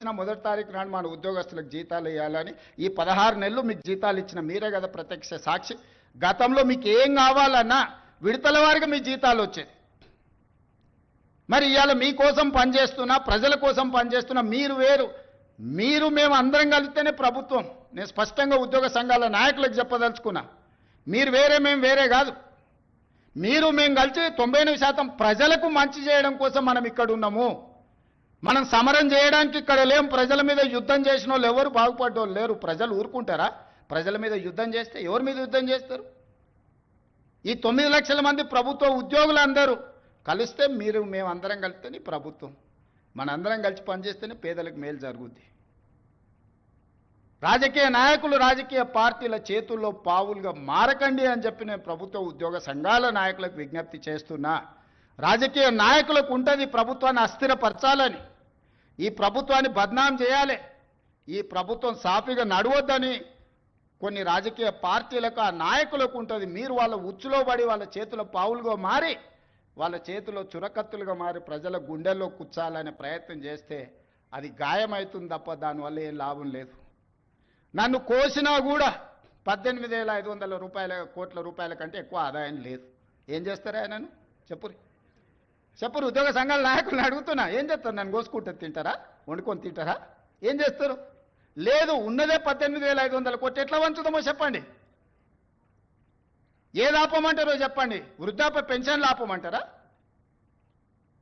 ఇచ్చిన మొదటి తారీఖు నాడు మన ఉద్యోగస్తులకు జీతాలు ఇవ్వాలని ఈ పదహారు నెలలు మీకు జీతాలు ఇచ్చిన మీరే కదా ప్రత్యక్ష సాక్షి. గతంలో మీకు ఏం కావాలన్నా విడతల వారికి మీ జీతాలు వచ్చేది మరి ఇవాళ మీకోసం పనిచేస్తున్నా ప్రజల కోసం పనిచేస్తున్నా మీరు వేరు. మీరు మేము అందరం కలిస్తేనే ప్రభుత్వం. నేను స్పష్టంగా ఉద్యోగ సంఘాల నాయకులకు చెప్పదలుచుకున్నా మీరు వేరే మేము వేరే కాదు. మీరు మేము కలిసి తొంభై ఎనిమిది శాతం ప్రజలకు మంచి చేయడం కోసం మనం ఇక్కడ ఉన్నాము మనం సమరం చేయడానికి ఇక్కడ లేం. ప్రజల మీద యుద్ధం చేసిన వాళ్ళు ఎవరు బాగుపడ్డోళ్ళు లేరు. ప్రజలు ఊరుకుంటారా? ప్రజల మీద యుద్ధం చేస్తే ఎవరి మీద యుద్ధం చేస్తారు? ఈ తొమ్మిది లక్షల మంది ప్రభుత్వ ఉద్యోగులు అందరూ కలిస్తే మీరు మేము అందరం కలిస్తేనే ప్రభుత్వం. మనందరం కలిసి పనిచేస్తేనే పేదలకు మేలు జరుగుద్ది. రాజకీయ నాయకులు రాజకీయ పార్టీల చేతుల్లో పావులుగా మారకండి అని చెప్పి నేను ప్రభుత్వ ఉద్యోగ సంఘాల నాయకులకు విజ్ఞప్తి చేస్తున్నా. రాజకీయ నాయకులకు ఉంటుంది ప్రభుత్వాన్ని అస్థిరపరచాలని. ఈ ప్రభుత్వాన్ని బద్నాం చేయాలి. ఈ ప్రభుత్వం సాఫీగా నడవద్దని కొన్ని రాజకీయ పార్టీలకు ఆ నాయకులకు ఉంటుంది. మీరు వాళ్ళ ఉచ్చులో పడి వాళ్ళ చేతిలో పావులుగా మారి వాళ్ళ చేతిలో చురకత్తులుగా మారి ప్రజల గుండెల్లో కూర్చాలనే ప్రయత్నం చేస్తే అది గాయమవుతుంది తప్ప దానివల్ల ఏం లాభం లేదు. నన్ను కోసినా కూడా పద్దెనిమిది వేల ఐదు వందల రూపాయల కోట్ల రూపాయల కంటే ఎక్కువ ఆదాయం లేదు. ఏం చేస్తారా నన్ను? చెప్పురి. చెప్పరు ఉద్యోగ సంఘాల నాయకులను అడుగుతున్నా. ఏం చేస్తారు? నన్ను కోసుకుంటారు తింటారా? వండుకొని తింటారా? ఏం చేస్తారు? లేదు ఉన్నదే పద్దెనిమిది వేల ఐదు వందల కోట్లు. ఎట్లా వంచుదామో చెప్పండి. ఏది ఆపమంటారో చెప్పండి. వృద్ధాప్య పెన్షన్లు ఆపమంటారా?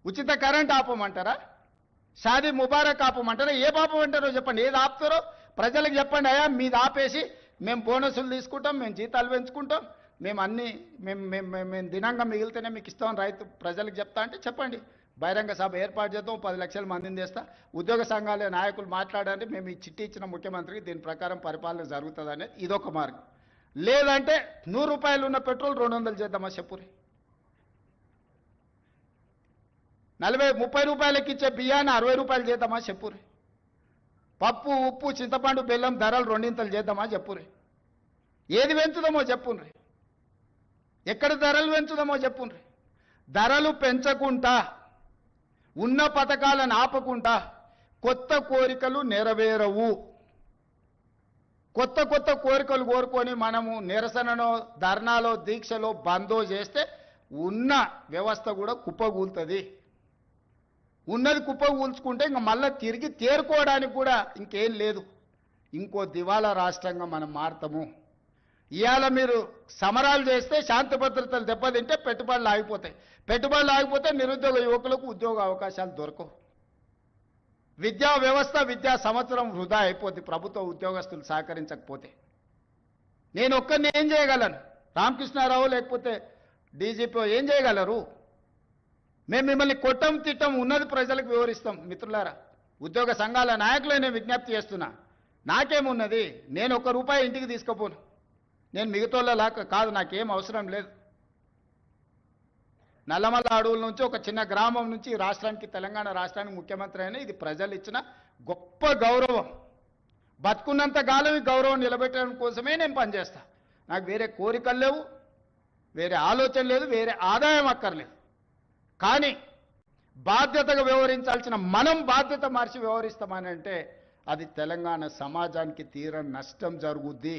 ఉచిత కరెంట్ ఆపమంటారా? షాదీ ముబారక్ ఆపమంటారా? ఏ ఆపమంటారో చెప్పండి. ఏది ఆపుతారో ప్రజలకు చెప్పండి. అయ్యా మీది ఆపేసి మేము బోనసులు తీసుకుంటాం మేము జీతాలు పెంచుకుంటాం. మేము అన్ని మేము మేము మేము మేము దినంగా మిగిలితేనే మీకు ఇస్తాం రైతు ప్రజలకు చెప్తా అంటే చెప్పండి. బహిరంగ సభ ఏర్పాటు చేద్దాం పది లక్షల మందిని తెస్తా. ఉద్యోగ సంఘాల నాయకులు మాట్లాడండి మేము ఈ చిట్టి ఇచ్చిన ముఖ్యమంత్రికి దీని ప్రకారం పరిపాలన జరుగుతుంది అనేది ఇదొక మార్గం. లేదంటే నూరు రూపాయలు ఉన్న పెట్రోల్ రెండు వందలు చేద్దామా చెప్పురి? నలభై ముప్పై రూపాయలకి ఇచ్చే బియ్యాన్ని అరవై రూపాయలు చేద్దామా చెప్పురి? పప్పు ఉప్పు చింతపండు బెల్లం ధరలు రెండింతలు చేద్దామా చెప్పురి? ఏది పెంచుదామో చెప్పుర్రి ఎక్కడ ధరలు పెంచుదామో చెప్పుండ్రి. ధరలు పెంచకుండా ఉన్న పథకాలను ఆపకుండా కొత్త కోరికలు నెరవేరవు. కొత్త కొత్త కోరికలు కోరుకొని మనము నిరసనలో ధర్నాలో దీక్షలో బందో చేస్తే ఉన్న వ్యవస్థ కూడా కుప్పగూలుతుంది ఉన్నది కుప్పగూల్చుకుంటే ఇంక మళ్ళీ తిరిగి తేరుకోవడానికి కూడా ఇంకేం లేదు. ఇంకో దివాలా రాష్ట్రంగా మనం మారుతాము. ఇవాళ మీరు సమరాలు చేస్తే శాంతి భద్రతలు దెబ్బతింటే పెట్టుబడులు ఆగిపోతాయి. పెట్టుబడులు ఆగిపోతే నిరుద్యోగ యువకులకు ఉద్యోగ అవకాశాలు దొరకవు. విద్యా వ్యవస్థ విద్యా సంవత్సరం వృధా అయిపోద్ది. ప్రభుత్వ ఉద్యోగస్తులు సహకరించకపోతే. నేను ఒక్కరిని ఏం చేయగలను? రామకృష్ణారావు లేకపోతే డీజీపీ ఏం చేయగలరు? మేము మిమ్మల్ని కొట్టం తిట్టం ఉన్నది ప్రజలకు వివరిస్తాం. మిత్రులారా ఉద్యోగ సంఘాల నాయకులే నేను విజ్ఞప్తి చేస్తున్నా. నాకేమున్నది? నేను ఒక్క రూపాయి ఇంటికి తీసుకుపోను. నేను మిగతాలా కాదు నాకేం అవసరం లేదు. నల్లమల్ల అడవుల నుంచి ఒక చిన్న గ్రామం నుంచి రాష్ట్రానికి తెలంగాణ రాష్ట్రానికి ముఖ్యమంత్రి అయిన ఇది ప్రజలు ఇచ్చిన గొప్ప గౌరవం. బతుకున్నంత కాలం ఈ గౌరవం నిలబెట్టడం కోసమే నేను పనిచేస్తా. నాకు వేరే కోరికలు లేవు వేరే ఆలోచన లేదు వేరే ఆదాయం అక్కర్లేదు. కానీ బాధ్యతగా వ్యవహరించాల్సిన మనం బాధ్యత మార్చి వ్యవహరిస్తామని అంటే అది తెలంగాణ సమాజానికి తీర నష్టం జరుగుద్ది.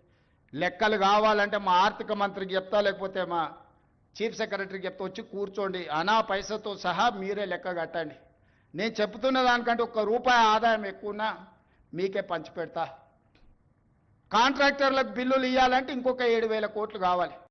లెక్కలు కావాలంటే మా ఆర్థిక మంత్రికి చెప్తా లేకపోతే మా చీఫ్ సెక్రటరీకి చెప్తా వచ్చి కూర్చోండి. అనా పైసతో సహా మీరే లెక్క కట్టండి. నేను చెప్తున్న దానికంటే ఒక్క రూపాయి ఆదాయం ఎక్కువన్నా మీకే పంచిపెడతా కాంట్రాక్టర్లకు బిల్లులు ఇవ్వాలంటే ఇంకొక ఏడు వేల కోట్లు కావాలి.